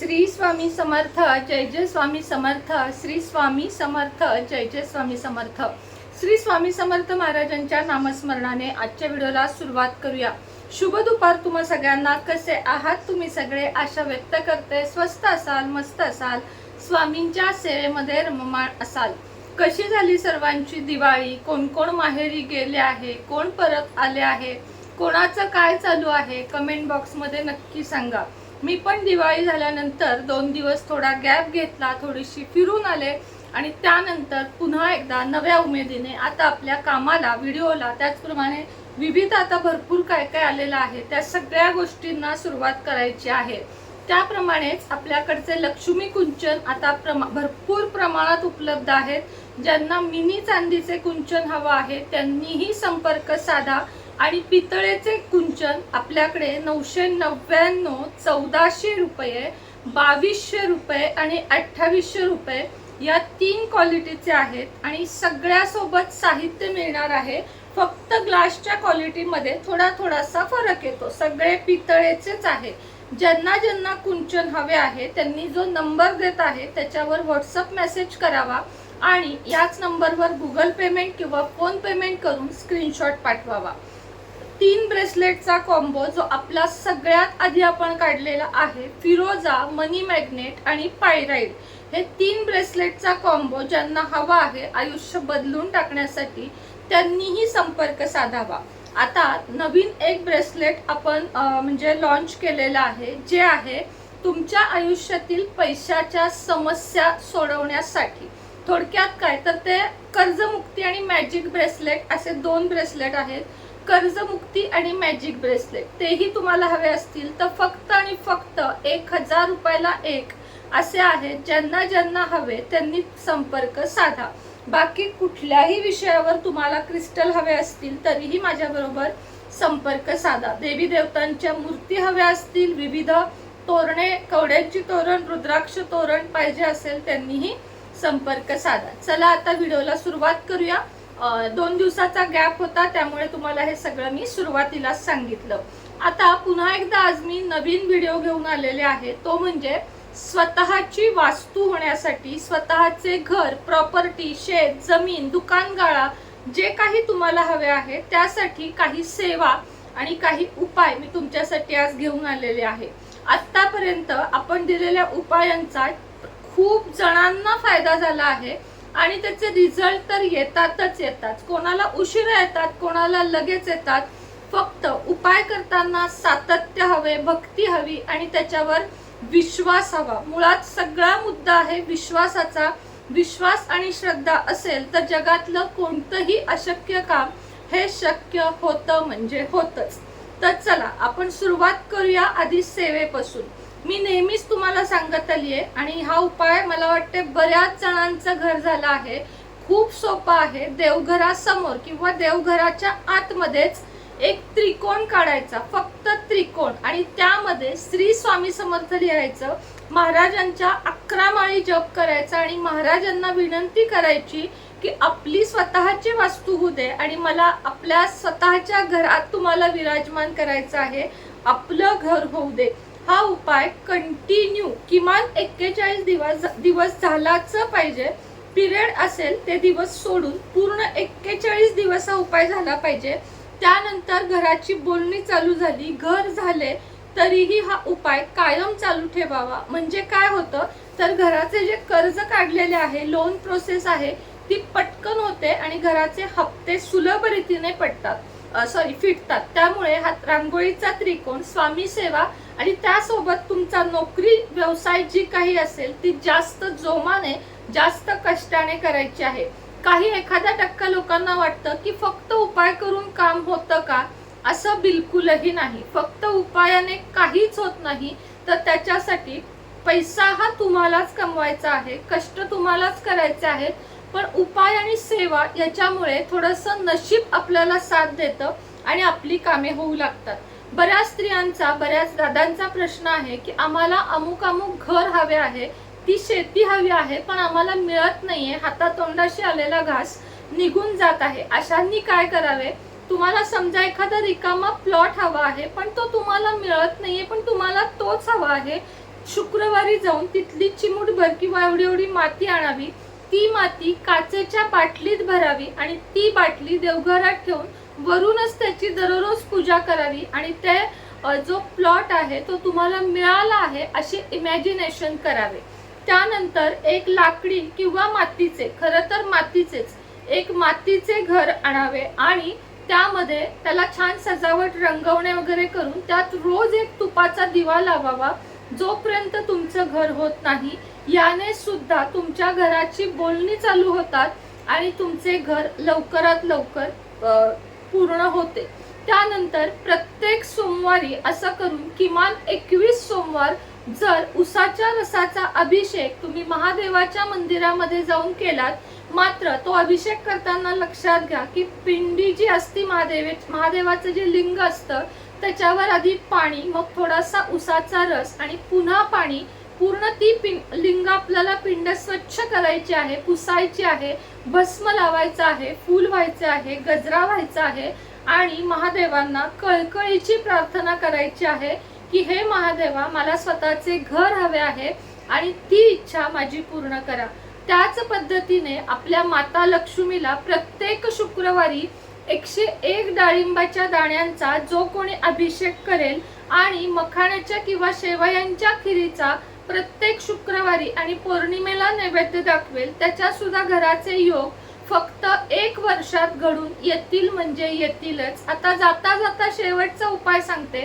श्री स्वामी समर्थ जय जय स्वामी समर्थ श्री स्वामी समर्थ जय जय स्वामी समर्थ. श्री स्वामी समर्थ महाराजांच्या नामस्मरणाने आजच्या व्हिडिओला सुरुवात करूया. शुभ दुपार तुम्हा सगळ्यांना. कसे आहात तुम्ही सगळे? आशा व्यक्त करते. स्वस्त असाल मस्त असाल. स्वामींच्या सेवेमध्ये रममाण असाल. कशी झाली सर्वांची दिवाळी? कोण कोण माहेरी गेले आहे? कोण परत आले आहे? कोणाचं काय चालू आहे? कमेंट बॉक्समध्ये नक्की सांगा. मी पण दिवाळी झाल्यानंतर दोन दिवस थोडा गॅप घेतला थोडीशी फिरून आले आणि त्यानंतर पुन्हा एकदा नव्या उमेदीने आता आपल्या कामाला व्हिडिओला त्याचप्रमाणे विविध आता भरपूर काय काय आलेलं आहे त्या सगळ्या गोष्टींना सुरुवात करायची आहे. त्याप्रमाणेच आपल्याकडचे लक्ष्मी कुंचन आता प्रमा भरपूर प्रमाणात उपलब्ध आहेत. ज्यांना मिनी चांदीचे कुंचन हवं आहे त्यांनीही संपर्क साधा. आणि पितळेचे कुंचन आपल्याकडे नऊशे नव्याण्णव चौदाशे रुपये बावीसशे रुपये आणि अठ्ठावीसशे रुपये या तीन क्वालिटीचे आहेत आणि सगळ्यासोबत साहित्य मिळणार आहे. फक्त ग्लासच्या क्वालिटीमध्ये थोडा थोडासा फरक येतो. सगळे पितळेचेच आहे. ज्यांना ज्यांना कुंचन हवे आहे त्यांनी जो नंबर देत आहे त्याच्यावर व्हॉट्सअप मेसेज करावा आणि याच नंबरवर गुगल पेमेंट किंवा फोन पेमेंट करून स्क्रीनशॉट पाठवावा. तीन ब्रेसलेटचा कॉम्बो जो आपला सगळ्यात आधी आपण काढलेला आहे फिरोजा मनी मॅग्नेट आणि पायराईड हे तीन ब्रेसलेटचा कॉम्बो ज्यांना हवा आहे आयुष्य बदलून टाकण्यासाठी त्यांनीही संपर्क साधावा. आता नवीन एक ब्रेसलेट आपण म्हणजे लॉन्च केलेलं आहे जे आहे तुमच्या आयुष्यातील पैशाच्या समस्या सोडवण्यासाठी. थोडक्यात काय? तर ते कर्जमुक्ती आणि मॅजिक ब्रेसलेट असे दोन ब्रेसलेट आहेत. कर्जमुक्ती आणि मॅजिक ब्रेसलेट तेही तुम्हाला हवे असतील तर फक्त आणि फक्त एक हजार रुपयाला एक असे आहेत. ज्यांना ज्यांना हवे त्यांनी संपर्क साधा. बाकी कुठल्याही विषयावर तुम्हाला क्रिस्टल हवे असतील तरीही माझ्याबरोबर संपर्क साधा. देवी देवतांच्या मूर्ती हव्या असतील विविध तोरणे कवड्यांची तोरण रुद्राक्ष तोरण पाहिजे असेल त्यांनीही संपर्क साधा. चला आता व्हिडिओला सुरुवात करूया. दोन दिवसाचा गॅप होता त्यामुळे तुम्हाला हे सगळं मी सुरुवातीला सांगितलं. आता पुन्हा एकदा आज मी नवीन व्हिडिओ घेऊन आलेले आहे तो म्हणजे स्वतःची वास्तू होण्यासाठी स्वतःचे घर प्रॉपर्टी शेत जमीन दुकान गाळा जे काही तुम्हाला हवे आहे त्यासाठी काही सेवा आणि काही उपाय मी तुमच्यासाठी आज घेऊन आलेले आहे. आतापर्यंत आपण दिलेल्या उपायांचा खूप जणांना फायदा झाला आहे. आणि त्याचे रिझल्ट तर येतातच येतात. कोणाला उशिरा येतात कोणाला लगेच येतात. फक्त उपाय करताना सातत्य हवे भक्ती हवी आणि त्याच्यावर विश्वास हवा. मुळात सगळा मुद्दा आहे विश्वासाचा. विश्वास आणि श्रद्धा असेल तर जगातलं कोणतंही अशक्य काम हे शक्य होतं म्हणजे होतच. तर चला आपण सुरुवात करूया आधी सेवेपासून. मी नेहमीच तुम्हाला सांगत आली आहे आणि हा उपाय मला वाटते बऱ्याच जणांचं घर झालं आहे. खूप सोपा आहे देवघरासमोर किंवा देवघराच्या आतमध्येच एक त्रिकोण काढायचा फक्त त्रिकोण. आणि त्यामध्ये श्री स्वामी समर्थ लिहायचं महाराजांच्या अकरा माळी जप करायचा आणि महाराजांना विनंती करायची की आपली स्वतःची वास्तू होऊ दे आणि मला आपल्या स्वतःच्या घरात तुम्हाला विराजमान करायचं आहे. आपलं घर होऊ दे. हा उपाय कंटिन्यू किमान एक्केचाळीस दिवस दिवस झालाच पाहिजे. पिरियड असेल ते दिवस सोडून पूर्ण एक्केचाळीस दिवस हा उपाय झाला पाहिजे. त्यानंतर घराची बोलणी चालू झाली घर झाले तरीही हा उपाय कायम चालू ठेवावा. म्हणजे काय होतं? तर घराचे जे कर्ज काढलेले आहे लोन प्रोसेस आहे ती पटकन होते आणि घराचे हप्ते सुलभ रीतीने पटतात सॉरी फिटतात. त्यामुळे हा रांगोळीचा त्रिकोण स्वामी सेवा आणि त्यासोबत तुमचा नोकरी व्यवसाय जी काही असेल ती जास्त जोमाने जास्त कष्टाने करायची आहे. काही एखाद्या टक्का लोकांना वाटतं की फक्त उपाय करून काम होतं का? असं बिलकुलही नाही. फक्त उपायाने काहीच होत नाही तर त्याच्यासाठी पैसा हा तुम्हालाच कमवायचा आहे कष्ट तुम्हालाच करायचे आहेत. पण उपाय आणि सेवा याच्यामुळे थोडंसं नशीब आपल्याला साथ देतं आणि आपली कामे होऊ लागतात. बऱ्याच स्त्रियांचा बऱ्याच दादांचा प्रश्न आहे की आम्हाला अमुक अमुक घर हवे आहे ती शेती हवी आहे पण आम्हाला मिळत नाहीये हातातोंडाशी आलेला घास निघून जात आहे. अशांनी काय करावे? तुम्हाला समजा एखादा रिकामा प्लॉट हवा आहे पण तो तुम्हाला मिळत नाहीये पण तुम्हाला तोच हवा आहे. शुक्रवारी जाऊन तिथली चिमूटभर किंवा एवढी एवढी माती आणावी. ती माती काचेच्या बाटलीत भरावी आणि ती बाटली देवघरात ठेवून वरूनच त्याची दररोज पूजा करावी आणि ते जो प्लॉट आहे तो तुम्हाला मिळाला आहे अशी इमॅजिनेशन करावे. त्यानंतर एक लाकडी किंवा मातीचे खरं तर मातीचेच एक मातीचे घर आणावे आणि त्यामध्ये त्याला छान सजावट रंगवणे वगैरे करून त्यात रोज एक तुपाचा दिवा लावावा. जोपर्यंत तुमचं घर होत नाही याने सुद्धा तुमच्या घराची बोलणी चालू होतात आणि तुमचे घर लवकरात लवकर पूर्ण होते. त्यानंतर प्रत्येक सोमवारी असं करून किमान एकवीस सोमवार जर उसाच्या रसाचा अभिषेक तुम्ही महादेवाच्या मंदिरामध्ये जाऊन केलात मात्र तो अभिषेक करताना लक्षात घ्या की पिंडी जी असती महादेवे महादेवाचं जे लिंग असतं त्याच्यावर आधी पाणी मग थोडासा उसाचा रस आणि पुन्हा पाणी पूर्ण ती पिं लिंग आपल्याला पिंड स्वच्छ करायची आहे पुसायची आहे भस्म लावायचं आहे फूल व्हायचे आहे गजरा व्हायचा आहे आणि महादेवांना कळकळीची प्रार्थना करायची आहे की हे महादेवा मला स्वतःचे घर हवे आहे आणि ती इच्छा माझी पूर्ण करा. त्याच पद्धतीने आपल्या माता लक्ष्मीला प्रत्येक शुक्रवारी एकशे एक डाळिंबाच्या दाण्यांचा जो कोणी अभिषेक करेल आणि मखाण्याच्या किंवा शेवयांच्या खिरीचा प्रत्येक शुक्रवारी आणि पौर्णिमेला नैवेद्य दाखवेल. त्याच्या सुद्धा घराचे योग फक्त एक वर्षात घडून येतील म्हणजे येतीलच. आता जाता जाता शेवटचा उपाय सांगते.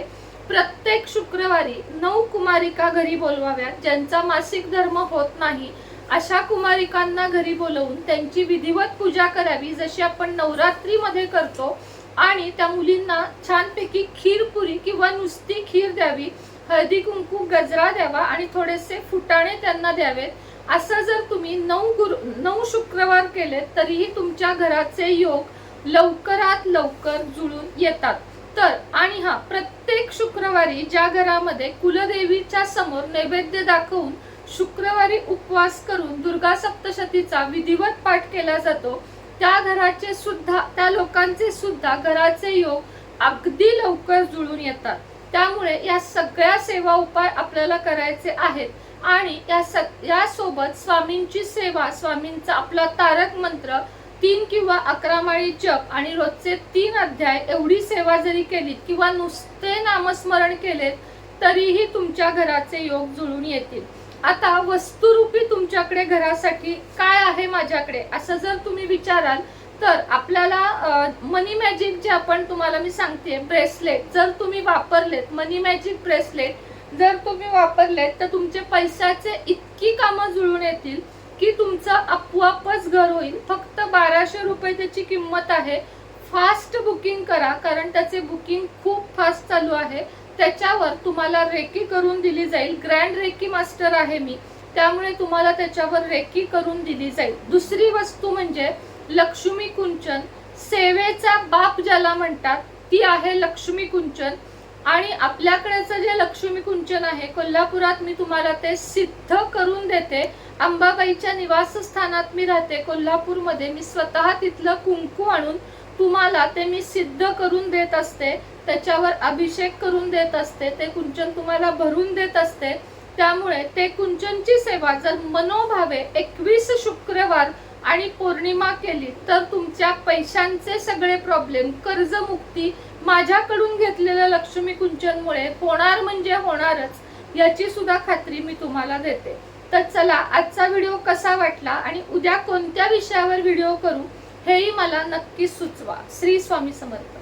प्रत्येक शुक्रवारी नऊ कुमारिका घरी बोलवाव्यात ज्यांचा मासिक धर्म होत नाही. अशा कुमारिकांना घरी बोलवून त्यांची विधिवत पूजा करावी जशी आपण नवरात्रीमध्ये करतो. आणि त्या मुलींना छानपैकी खीरपुरी किंवा नुसती खीर द्यावी. हळदी कुंकू गजरा द्यावा आणि थोडेसे फुटाणे त्यांना द्यावेत. असं जर तुम्ही नऊ गुरु नऊ शुक्रवार केले तरीही तुमच्या घराचे योग लवकरात लवकर जुळून येतात. तर आणि हा प्रत्येक शुक्रवारी ज्या घरामध्ये कुलदेवीच्या समोर नैवेद्य दाखवून शुक्रवारी उपवास करून दुर्गा सप्तशतीचा विधिवत पाठ केला जातो त्या घराचे सुद्धा त्या लोकांचे सुद्धा घराचे योग अगदी लवकर जुळून येतात. त्यामुळे या सगळ्या सेवा उपाय आपल्याला करायचे आहेत. आणि या सग यासोबत स्वामींची सेवा स्वामींचा आपला तारक मंत्र तीन किंवा अकरा माळी जप आणि रोजचे तीन अध्याय एवढी सेवा जरी केलीत किंवा नुसते नामस्मरण केलेत तरीही तुमच्या घराचे योग जुळून येतील. आता वस्तुरूपी तुमच्याकडे घरासाठी काय आहे माझ्याकडे? असं जर तुम्ही विचाराल तर आपल्याला मनी मॅजिक जे आपण तुम्हाला मी सांगते ब्रेसलेट जर तुम्ही वापरलेत मनी मॅजिक ब्रेसलेट जर तुम्ही वापरलेत तर तुमचे पैशाचे इतकी कामं जुळून येतील की तुमचं आपोआपच घर होईल. फक्त बाराशे रुपये त्याची किंमत आहे. फास्ट बुकिंग करा कारण त्याचे बुकिंग खूप फास्ट चालू आहे. त्याच्यावर तुम्हाला रेकी करून दिली जाईल. ग्रँड रेकी मास्टर आहे मी. त्यामुळे तुम्हाला त्याच्यावर रेकी करून दिली जाईल. दुसरी वस्तू म्हणजे लक्ष्मी कुंचन सेवेचा बाप ज्याला म्हणतात ती आहे लक्ष्मी कुंचन. आणि आपल्याकडेचं जे लक्ष्मी कुंचन आहे कोल्हापुरात मी तुम्हाला ते सिद्ध करून देते. अंबाबाईच्या निवासस्थानात मी राहते. कोल्हापूरमध्ये मी स्वतः तिथलं कुंकू आणून तुम्हाला ते मी सिद्ध करून देत असते. त्याच्यावर अभिषेक करून देत असते. ते कुंचन तुम्हाला भरून देत असते. त्यामुळे ते कुंचनची सेवा जर मनोभावे एकवीस शुक्रवार आणि पौर्णिमा केली तर तुमच्या पैशांचे सगळे प्रॉब्लेम कर्जमुक्ती माझ्याकडून घेतलेल्या लक्ष्मी कुंचनमुळे होणार म्हणजे होणारच याची सुद्धा खात्री मी तुम्हाला देते. तर चला आजचा व्हिडिओ कसा वाटला आणि उद्या कोणत्या विषयावर व्हिडिओ करू हेही मला नक्कीच सुचवा. श्री स्वामी समर्थ.